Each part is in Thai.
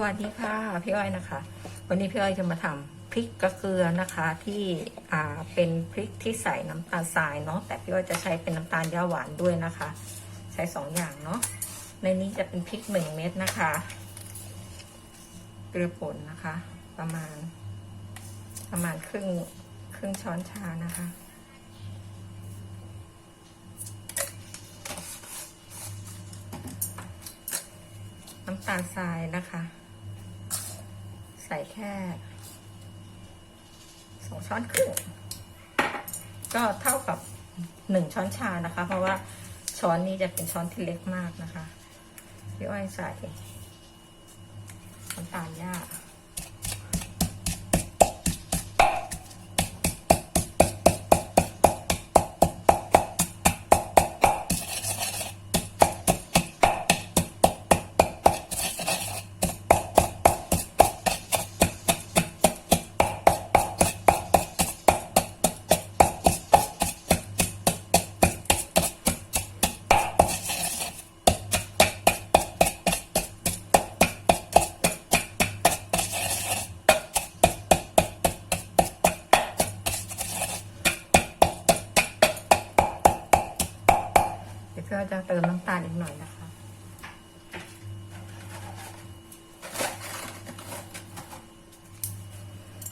สวัสดีค่ะพี่อ้อยนะคะ วันนี้พี่อ้อยจะมาทำพริกกระเกลือนะคะที่อ่าเป็นพริกที่ใส่น้ำตาลทรายเนาะแต่พี่อ้อยจะใช้เป็นน้ำตาลย่าหวานด้วยนะคะ ใช้สองอย่างเนาะในนี้จะเป็นพริกหนึ่งเม็ดนะคะ เกลือป่นนะคะ ประมาณ ประมาณครึ่งครึ่งช้อนชานะคะน้ำตาลทรายนะคะ ใส่แค่สองช้อนครึ่งก็เท่ากับหนึ่งช้อนชานะคะ เพราะว่าช้อนนี้จะเป็นช้อนที่เล็กมากนะคะพี่อ้อยใส่น้ำตาลย่า เดี๋ยวพี่อ้อยจะเติมน้ำตาลอีกหน่อยนะคะ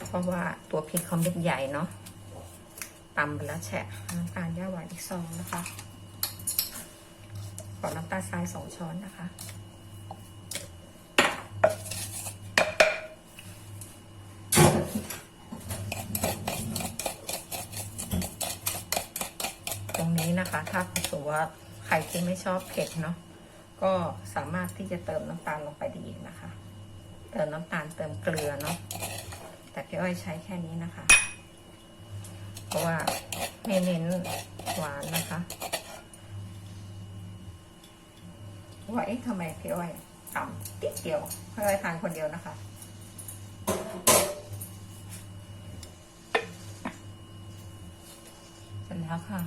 เพราะว่าตัวพริกเขาเม็ดใหญ่เนาะตำไปแล้วแฉะน้ำตาลย่าหวานอีกซองนะคะขอน้ำตาลทรายสองช้อนนะคะ ตรงนี้นะคะ ถ้าสมมติว่า ใครที่ไม่ชอบเผ็ดเนาะก็สามารถที่จะเติมน้ำตาลลงไปได้อีกนะคะ เติมน้ำตาลเติมเกลือเนาะแต่พี่อ้อยใช้แค่นี้นะคะ เพราะว่าไม่เน้นหวานนะคะว่าเอ๊ะทำไมพี่อ้อยต่ำติดเดียวพี่อ้อยทานคนเดียวนะคะเสร็จแล้วค่ะ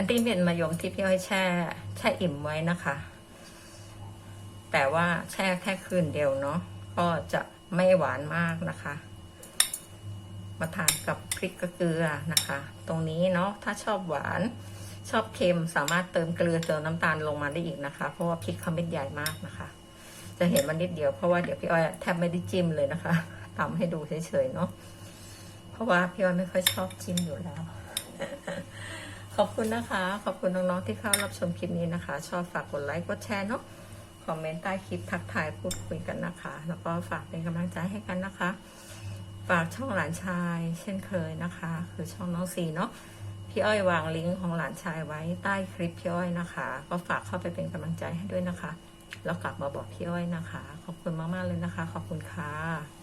อันนี้เป็นมะยมที่พี่อ้อยแช่ แช่อิ่มไว้นะคะ แต่ว่าแช่แค่คืนเดียวเนาะก็จะไม่หวานมากนะคะ มาทานกับพริกกระเกลือนะคะ ตรงนี้เนาะถ้าชอบหวานชอบเค็มสามารถเติมเกลือเติมน้ำตาลลงมาได้อีกนะคะ เพราะว่าพริกเขาเม็ดใหญ่มากนะคะ จะเห็นมันนิดเดียวเพราะว่าเดี๋ยวพี่อ้อยแทบไม่ได้จิ้มเลยนะคะทำให้ดูเฉยๆเนาะเพราะว่าพี่อ้อยไม่ค่อยชอบจิ้มอยู่แล้ว ขอบคุณนะคะ ขอบคุณน้องๆที่เข้ารับชมคลิปนี้นะคะ ชอบฝากกดไลค์กดแชร์เนาะคอมเมนต์ใต้คลิปทักทายพูดคุยกันนะคะ แล้วก็ฝากเป็นกำลังใจให้กันนะคะ ฝากช่องหลานชาย เช่นเคยนะคะ คือช่องน้องซีเนาะพี่อ้อยวางลิงก์ของหลานชายไว้ใต้คลิปพี่อ้อยนะคะ ก็ฝากเข้าไปเป็นกำลังใจให้ด้วยนะคะ แล้วกลับมาบอกพี่อ้อยนะคะ ขอบคุณมากๆเลยนะคะ ขอบคุณค่ะ